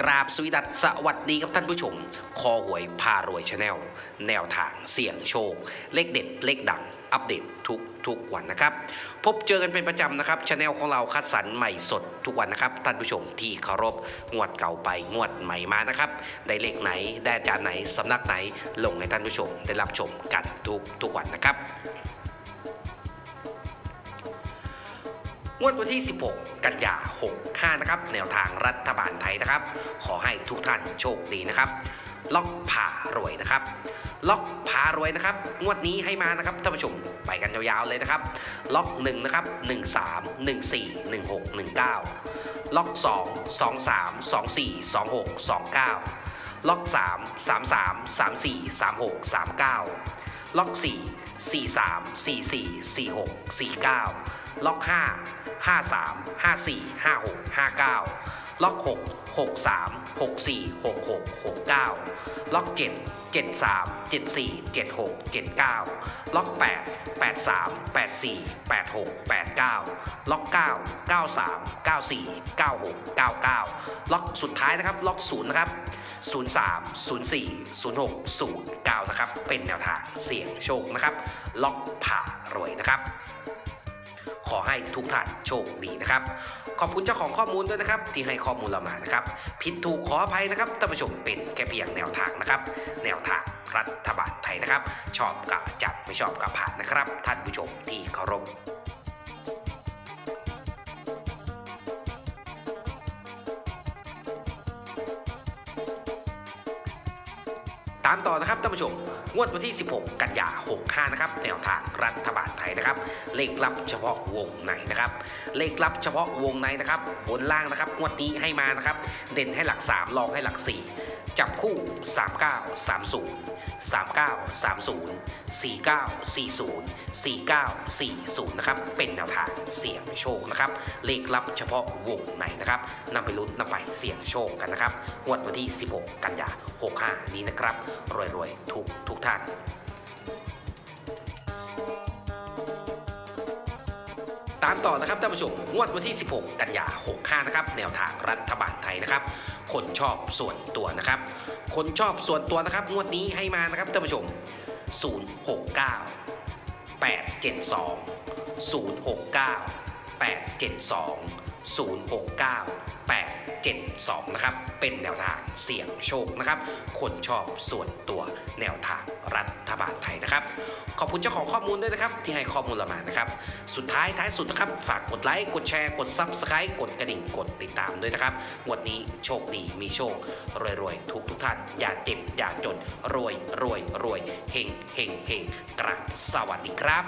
กราบสวีดัสสวัสดีครับท่านผู้ชม คอหวยพารวยชาแนล แนวทางเสี่ยงโชค เลขเด็ด เลขดัง อัปเดตทุกทุกวันนะครับ พบเจอกันเป็นประจำนะครับชาแนลของเราคัดสรรใหม่สดทุกวันนะครับ ท่านผู้ชมที่เคารพงวดเก่าไปงวดใหม่มานะครับ ได้เลขไหน ได้อาจารย์ไหนสำนักไหน ลงให้ท่านผู้ชมได้รับชมกันทุกทุกวันนะครับ งวดวันที่ 16 กันยา65นะครับ แนวทางรัฐบาลไทยนะครับ ขอให้ทุกท่านโชคดีนะครับ ล็อกผ่ารวยนะครับล็อกพารวยนะครับ งวดนี้ให้มานะครับท่านผู้ชมไปกันยาวๆเลยนะครับ ล็อก1นะครับ13 14 16 19 ล็อก 2 23 24 26 29 ล็อก 3 33 34 36 39 ล็อก 4 43 44 46 49 ล็อก 5 53 54 56 59 ล็อก 6 63 64 66 69 ล็อก 7 73 74 76 79 ล็อก 8 83 84 86 89 ล็อก 9 93 94 96 99 ล็อกสุดท้ายนะครับ ล็อก 0 นะครับ 03 04 06 09 นะครับ เป็นแนวทางเสี่ยงโชคนะครับ ล็อกผ่ารวยนะครับ ขอให้ทุกท่านโชคดีนะครับ ขอบคุณเจ้าของข้อมูลด้วยนะครับ ที่ให้ข้อมูลเรามานะครับ ผิดถูกขออภัยนะครับท่านผู้ชมเป็นแค่เพียงแนวทางนะครับ แนวทางรัฐบาลไทยนะครับ ชอบกับจัดไม่ชอบกับผ่านนะครับ ท่านผู้ชมที่เคารพ ตามต่อนะครับท่านผู้ชม งวดวันที่ 16 กันยา 65 นะครับ แนวทางรัฐบาลไทยนะครับ เลขลับเฉพาะวงในนะครับ เลขลับเฉพาะวงในนะครับ บนล่างนะครับ งวดนี้ให้มานะครับ เด่นให้หลัก 3 รองให้หลัก 4 จับคู่ 39 30 39 30 49 40 49 40 นะครับ เป็นแนวทางเสี่ยงโชคนะครับ เลขลับเฉพาะวงในนะครับนำไปลุ้นนำไปเสี่ยงโชคกันนะครับงวดวันที่ 16 กันยา 65 นี้นะครับ รวยๆ ทุกทุกท่านตามต่อนะครับท่านผู้ชมงวดวันที่ 16 กันยา 65 นะครับ แนวทางรัฐบาลไทยนะครับ คนชอบส่วนตัวนะครับ คนชอบส่วนตัวนะครับ งวดนี้ให้มานะครับท่านผู้ชม 069 872 069 872 069 872 นะครับ เป็นแนวทางเสี่ยงโชคนะครับ คนชอบส่วนตัวแนวทางรัฐบาลไทยนะครับ ขอบคุณเจ้าของข้อมูลด้วยนะครับ ที่ให้ข้อมูลเรามานะครับ สุดท้ายท้ายสุดนะครับ ฝากกดไลค์ กดแชร์ กด Subscribe กดกระดิ่ง กดติดตามด้วยนะครับงวดนี้โชคดีมีโชค รวยรวยทุกทุกท่าน อย่าเจ็บ อย่าจน รวยรวยรวยเฮงเฮงเฮงกราบสวัสดีครับ